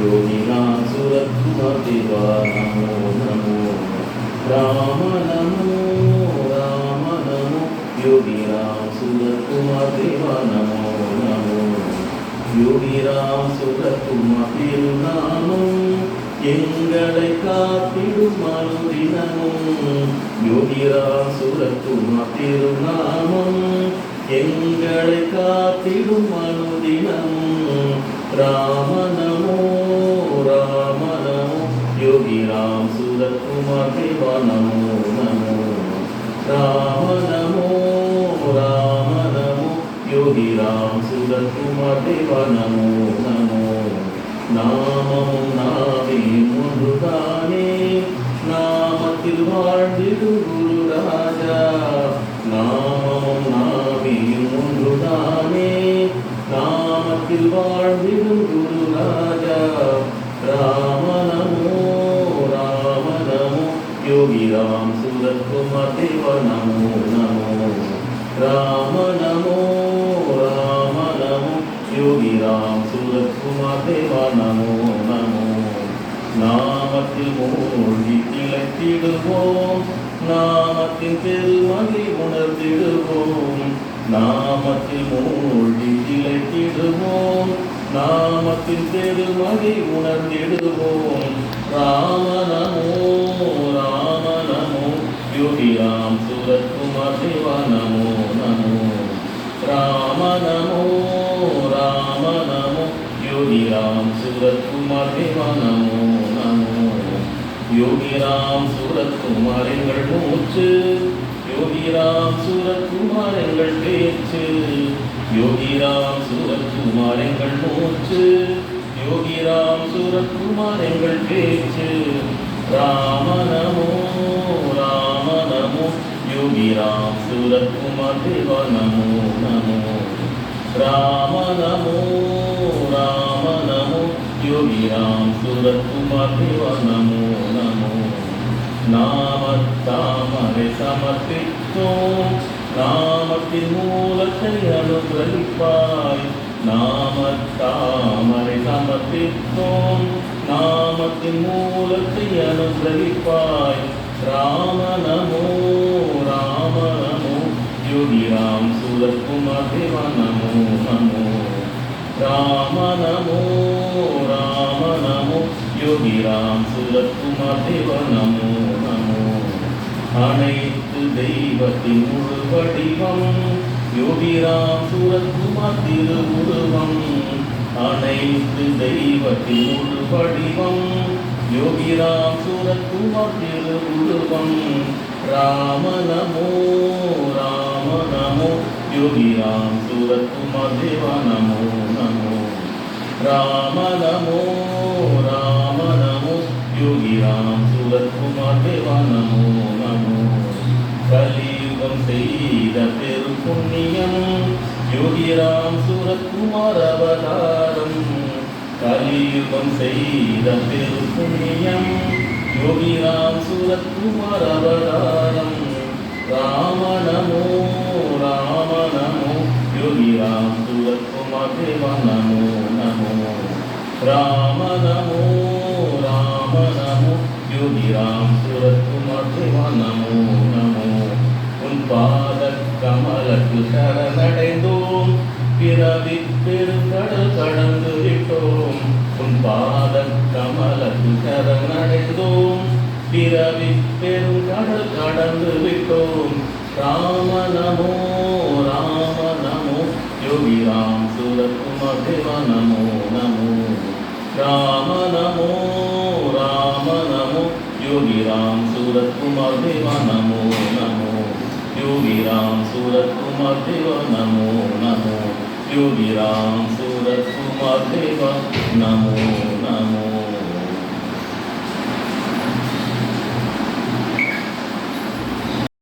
योगिनां सुरत्मदेवा नमो नमो राम नमो राम नमो योगिराम सुरत्मदेवा नमो नमो யோகிராம் சுரத்துமா திருநாமம் எங்களை காத்திடும் மனுதினமும் யோகிராம் சுரத்துமா திருநாமம் எங்களை காத்திடும் மனுதினமும் ராமநமோ ராமநமோ சுரத்துமா தேவா நமோ நமோ ராமநமோ ராமநமோ யோகி ராம் சுதன் குமார் தேவா நமோ நமோ நாமமும் நாவியும் ஒன்றுதானே நாமத்தில் வாழ்ந்திடும் राम नमो राम नमो யோகி ராம் சூரத் குமார் தேவா நமோ நாமத்தில் மூழ்கி திளைத்திடுவோம் நாமத்தின் பெருமதி உணர்ந்திடுவோம் நாமத்தில் மூழ்கி திளைத்திடுவோம் நாமத்தின் பெருமதி உணர்ந்திடுவோம் ராம நமோ ராம நமோ யோகி ராம் சூரத் குமார் நமோ ராம நமோ ராம நமோ யோகி ராம் சூரத் குமார் தேவா நமோ நமோ யோகி ராம் சூரத் குமார் எங்கள் மூச்சு யோகி ராம் சூரத் குமார் எங்கள் பேச்சு யோகி ராம் சூரத் குமார் எங்கள் மூச்சு யோகி ராம் சூரத் குமார் எங்கள் பேச்சு ராம நமோ ராம நமோ யோகி ராம் சூரத் குமார் தேவா நமோ நமோ ராம நமோ ராம நமோ யோகி ராம் சூரத் குமார் தேவா நமோ நமோ நாமத்தாமரை சமர்ப்பித்தோம் நாமத்தின் மூலத்தை அனுகிரகிப்பாய் நாமத்தாமரை சமர்ப்பித்தோம் நாமத்தின் மூலத்தை அனுகிரகிப்பாய் ராம நமோ ராம நமோ யோகி ராம் சூரத்குமார் தேவா நமோ நமோ ராம நமோ ராம நமோ யோகி ராம் சூரத்குமார் தேவா நமோ நமோ அனைத்து தெய்வத்தின் முழு வடிவம் யோகிராம் சூரத்குமார் திருவுருவம் அனைத்து தெய்வத்தின் முழு வடிவம் யோகிராம் சூரத்குமார் திருவுருவம் ராம நமோ ராம நமோ யோகிராம் சூரத்குமார் தேவா நமோ நமோ ராம நமோ ராம நமோ யோகி ராம் சூரத்குமார் தேவா நமோ நமோ கலியுகம் செய்த பெரு புண்ணியம் யோகி ராம் சூரத்குமார் அவதாரம் கலியுகம் செய்த பெரு புண்ணியம் யோகி ராம் சூரத்குமார் அவதாரம் ராம நமோ ராம நமோ யோகி ராம் சூரத்குமார் தேவா நமோ நமோ ராம நமோ ராம நமோ யோகி ராம் சூரத்குமார் தேவா நமோ நமோ உன் பாத கமலக்கு சரணடைந்தோம் பிறவி பெருங்கடல் கடந்து விட்டோம் உன் பாத கமலக்கு சரணடைந்தோம் பிறவி பெருங்கடல் கடந்து விட்டோம் ராம நமோ ராம நமோ யோகி ராம் சூரத்குமார் தேவா நமோ நமோ. ராம நமோ ராம நமோ யோகி ராம் சூரத்குமார் தேவா நமோ நமோ யோகி ராம் சூரத்குமார் தேவா நமோ நமோ யோகி ராம் சூரத்குமார் தேவா நமோ நமோ